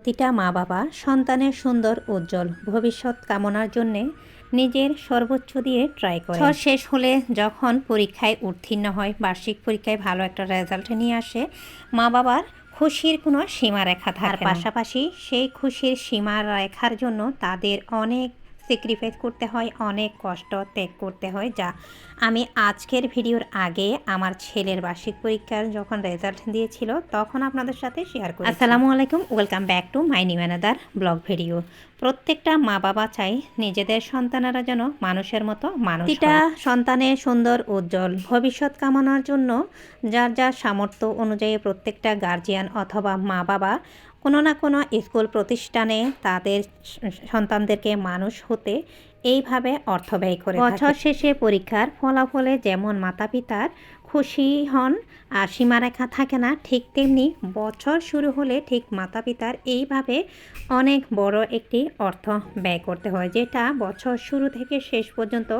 প্রতিটা মা বাবা সন্তানের সুন্দর উজ্জ্বল ভবিষ্যৎ কামনার জন্যে নিজের সর্বোচ্চ দিয়ে ট্রাই করে। শেষ হলে যখন পরীক্ষায় উত্তীর্ণ হয় বার্ষিক পরীক্ষায় ভালো একটা রেজাল্ট নিয়ে আসে মা বাবার খুশির কোনো সীমারেখা থাকে পাশাপাশি সেই খুশির সীমারেখার জন্য তাদের অনেক স্যাক্রিফাইস করতে হয় অনেক কষ্ট ত্যাগ করতে হয় যা আমি আজকের ভিডিওর আগে আমার ছেলের বার্ষিক পরীক্ষার যখন রেজাল্ট দিয়েছিল তখন আপনাদের সাথে শেয়ার করি আসসালামু আলাইকুম ওয়েলকাম ব্যাক টু মাই নিমানাদার ব্লগ ভিডিও প্রত্যেকটা মা বাবা চাই নিজেদের সন্তানেরা যেন মানুষের মতো মানুষ সন্তানের সুন্দর উজ্জ্বল ভবিষ্যৎ কামনার জন্য যার যার সামর্থ্য অনুযায়ী প্রত্যেকটা গার্জিয়ান অথবা মা বাবা কোনো না কোনো স্কুল প্রতিষ্ঠানে তাদের সন্তানদেরকে মানুষ হতে এইভাবে অর্থ ব্যয় করে বছর শেষে পরীক্ষার ফলাফলে যেমন মাতা পিতার খুশি হন আর সীমারেখা থাকে না। ঠিক তেমনি বছর শুরু হলে ঠিক মাতা পিতার এইভাবে অনেক বড় একটি অর্থ ব্যয় করতে হয় যেটা বছর শুরু থেকে শেষ পর্যন্ত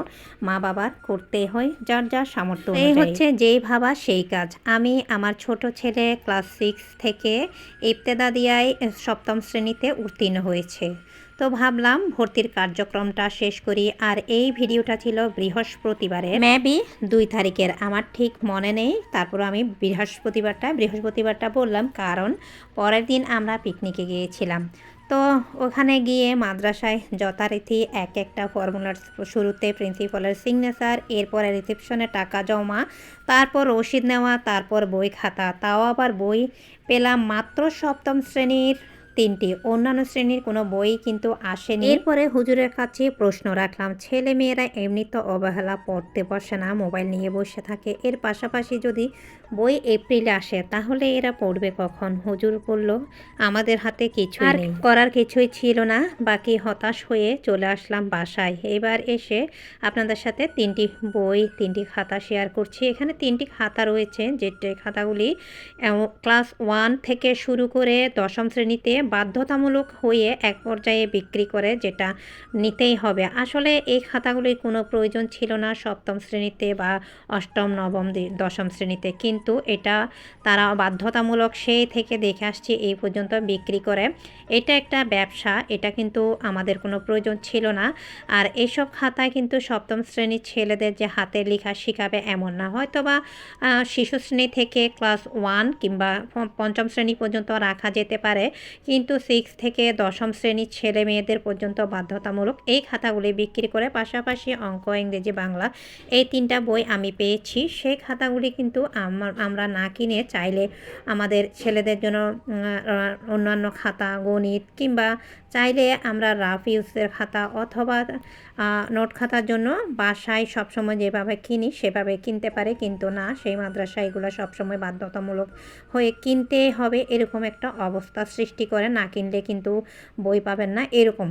মা বাবার করতে হয় যার যার সামর্থ্য এই হচ্ছে যেই ভাবা সেই কাজ। আমি আমার ছোট ছেলে ক্লাস সিক্স থেকে ইবতেদা দিয়ায় সপ্তম শ্রেণীতে উত্তীর্ণ হয়েছে। তো ভাবলাম ভর্তির কার্যক্রমটা শেষ করি আর এই ভিডিওটা ছিল বৃহস্পতিবারে মেবি দুই তারিখের আমার ঠিক মনে নেই। তারপর আমি বৃহস্পতিবারটা বৃহস্পতিবারটা বললাম কারণ পরের দিন আমরা পিকনিকে গিয়েছিলাম। তো ওখানে গিয়ে মাদ্রাসায় যথারীতি এক একটা ফর্মুলার শুরুতে প্রিন্সিপালের সিগনেচার এরপরে রিসেপশনে টাকা জমা তারপর রসিদ নেওয়া তারপর বই খাতা। তাও আবার বই পেলাম মাত্র সপ্তম শ্রেণির তিনটি। অন্যান্য শ্রেণির কোনো বই কিন্তু আসেনি। এরপরে হুজুরের কাছে প্রশ্ন রাখলাম ছেলে মেয়েরা এমনি তো অবহেলা, পড়তে বসে না, মোবাইল নিয়ে বসে থাকে। এর পাশাপাশি যদি বই এপ্রিলে আসে তাহলে এরা পড়বে কখন? হুজুর বলল আমাদের হাতে কিছু আর করার কিছুই ছিল না বাকি হতাশ হয়ে চলে আসলাম বাসায়। এবার এসে আপনাদের সাথে তিনটি বই তিনটি খাতা শেয়ার করছি। এখানে তিনটি খাতা রয়েছে যে খাতাগুলি ক্লাস ওয়ান থেকে শুরু করে দশম শ্রেণীতে বাধ্যতামূলক হয়ে এক পর্যায়ে বিক্রি করে যেটা নিতেই হবে। আসলে এই খাতাগুলির কোনো প্রয়োজন ছিল না সপ্তম শ্রেণীতে বা অষ্টম নবম দশম শ্রেণীতে। কিন্তু এটা তারা বাধ্যতামূলক সেই থেকে দেখে আসছে, এই পর্যন্ত বিক্রি করে। এটা একটা ব্যবসা, এটা কিন্তু আমাদের কোনো প্রয়োজন ছিল না। আর এইসব খাতায় কিন্তু সপ্তম শ্রেণির ছেলেদের যে হাতে লেখা শেখাবে এমন না। হয়তো বা শিশু শ্রেণি থেকে ক্লাস ওয়ান কিংবা পঞ্চম শ্রেণি পর্যন্ত রাখা যেতে পারে, কিন্তু সিক্স থেকে দশম শ্রেণির ছেলে মেয়েদের পর্যন্ত বাধ্যতামূলক এই খাতাগুলি বিক্রি করে, পাশাপাশি অঙ্ক, ইংরেজি, বাংলা, এই তিনটা বই আমি পেয়েছি। সেই খাতাগুলি কিন্তু আমার আমরা না কিনে চাইলে আমাদের ছেলেদের জন্য অন্যান্য খাতা গণিত কিংবা চাইলে আমরা রাফ ইউজের খাতা অথবা নোট খাতার জন্য বাসায় সবসময় যেভাবে কিনি সেভাবে কিনতে পারে, কিন্তু না, সেই মাদ্রাসা এগুলো সবসময় বাধ্যতামূলক হয়ে কিনতে হবে, এরকম একটা অবস্থা সৃষ্টি করে, না কিনলে কিন্তু বই পাবেন না, এরকম।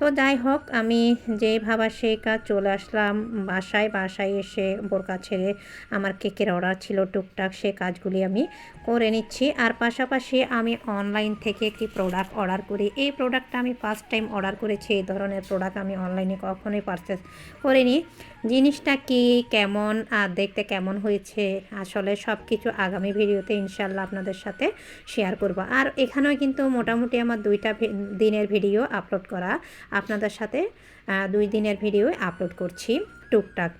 তো যাই হোক, আমি যে ভাবা সেই কাজ চলে আসলাম বাসায় বাসায় এসে বোরকা ছেড়ে আমার কেকের অর্ডার ছিল টুকটাক, সে কাজগুলি আমি করে নিচ্ছি। আর পাশাপাশি আমি অনলাইন থেকে একটি প্রোডাক্ট অর্ডার করি। এই প্রোডাক্টটা আমি ফার্স্ট টাইম অর্ডার করেছি, এই ধরনের প্রোডাক্ট আমি অনলাইনে কখনোই পারচেস করিনি। জিনিসটা কি, কেমন, আর দেখতে কেমন হয়েছে, আসলে সব কিছু আগামী ভিডিওতে ইনশাল্লাহ আপনাদের সাথে শেয়ার করব। আর এখানেও কিন্তু মোটামুটি আমার দুইটা দিনের ভিডিও আপলোড করা, আপনাদের সাথে দুই দিনের ভিডিও আপলোড করছি। টুকটাক।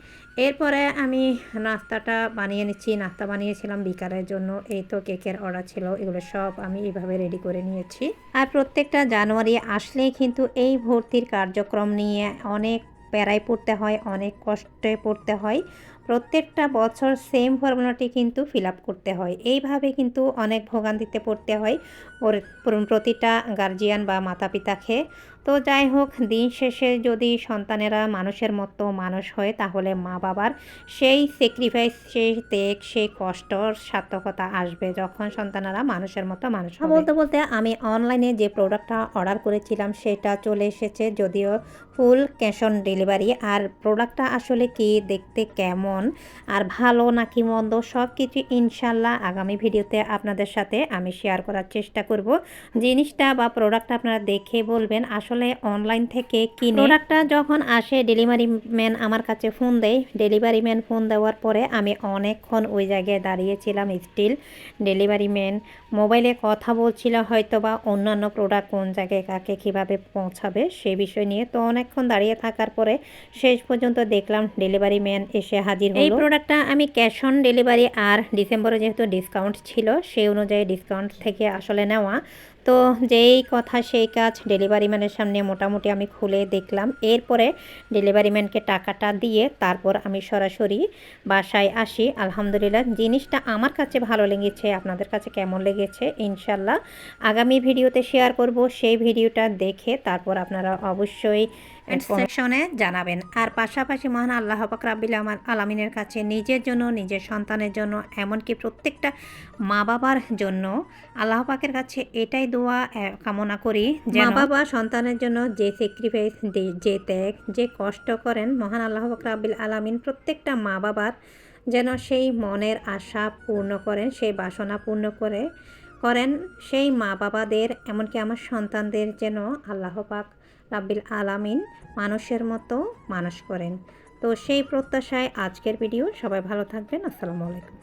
এরপরে আমি নাস্তাটা বানিয়ে নিচ্ছি। নাস্তা বানিয়েছিলাম বিকালের জন্য। এই তো কেকের অর্ডার ছিল। এগুলো সব আমি এইভাবে রেডি করে নিয়েছি। আর প্রত্যেকটা জানুয়ারি আসলেই কিন্তু এই ভর্তির কার্যক্রম নিয়ে অনেক প্যারায় পড়তে হয়, অনেক কষ্টে পড়তে হয়। প্রত্যেকটা বছর সেম ফর্মুলাটি কিন্তু ফিল আপ করতে হয়। এইভাবে কিন্তু অনেক ভোগান্তিতে পড়তে হয় ওর প্রতিটা গার্জিয়ান বা মাতা পিতাকে তো যাই হোক দিন শেষে যদি সন্তানেরা মানুষের মতো মানুষ হয় তাহলে মা বাবার সেই স্যাক্রিফাইস সেই ত্যাগ সেই কষ্টর সার্থকতা আসবে যখন সন্তানেরা মানুষের মতো মানুষ বলতে বলতে আমি অনলাইনে যে প্রোডাক্টটা অর্ডার করেছিলাম সেটা চলে এসেছে যদিও ফুল ক্যাশ অন ডেলিভারি আর প্রোডাক্টটা আসলে কি দেখতে কেমন আর ভালো নাকি মন্দ সব কিছু ইনশাল্লাহ আগামী ভিডিওতে আপনাদের সাথে আমি শেয়ার করার চেষ্টা করব। জিনিসটা বা প্রোডাক্টটা আপনারা দেখে বলবেন, আসলে অনলাইন থেকে কিনে প্রোডাক্টটা যখন আসে ডেলিভারি ম্যান আমার কাছে ফোন দেয়। ডেলিভারি ম্যান ফোন দেওয়ার পরে আমি অনেকক্ষণ ওই জায়গায় দাঁড়িয়েছিলাম স্টিল ডেলিভারি ম্যান মোবাইলে কথা বলছিল হয়তো বা অন্যান্য প্রোডাক্ট কোন জায়গায় কাকে কীভাবে পৌঁছাবে সে বিষয় নিয়ে। তো অনেকক্ষণ দাঁড়িয়ে থাকার পরে শেষ পর্যন্ত দেখলাম ডেলিভারি ম্যান এসে হাজির হলো এই প্রোডাক্টটা আমি ক্যাশ অন ডেলিভারি আর ডিসেম্বরে যেহেতু ডিসকাউন্ট ছিল সেই অনুযায়ী ডিসকাউন্ট থেকে আসলে নেওয়া। তো যেই কথা সেই কাজ ডেলিভারি ম্যানের সামনে মোটামুটি আমি খুলে দেখলাম। এরপরে ডেলিভারি ম্যানকে টাকাটা দিয়ে তারপর আমি সরাসরি বাসায় আসি। আলহামদুলিল্লাহ জিনিসটা আমার কাছে ভালো লেগেছে আপনাদের কাছে কেমন লেগেছে ইনশাল্লাহ আগামী ভিডিওতে শেয়ার করব সেই ভিডিওটা দেখে তারপর আপনারা অবশ্যই সেকশনে জানাবেন। আর পাশাপাশি মহান আল্লাহ পাক রাব্বিল আমার আলামিনের কাছে নিজের জন্য নিজের সন্তানের জন্য এমনকি প্রত্যেকটা মা বাবার জন্য আল্লাহ পাকের কাছে এটাই দোয়া কামনা করি যে মা বাবা সন্তানের জন্য যে স্যাক্রিফাইস যে ত্যাগ যে কষ্ট করেন মহান আল্লাহ পাক রাব্বিল আলামিন প্রত্যেকটা মা বাবার যেন সেই মনের আশা পূর্ণ করেন সেই বাসনা পূর্ণ করে করেন। সেই মা বাবাদের এমনকি আমার সন্তানদের যেন আল্লাহ পাক রাব্বিল আলামিন মানুষের মতো মানুষ করেন। তো সেই প্রত্যাশায় আজকের ভিডিও। সবাই ভালো থাকবেন। আসসালামু আলাইকুম।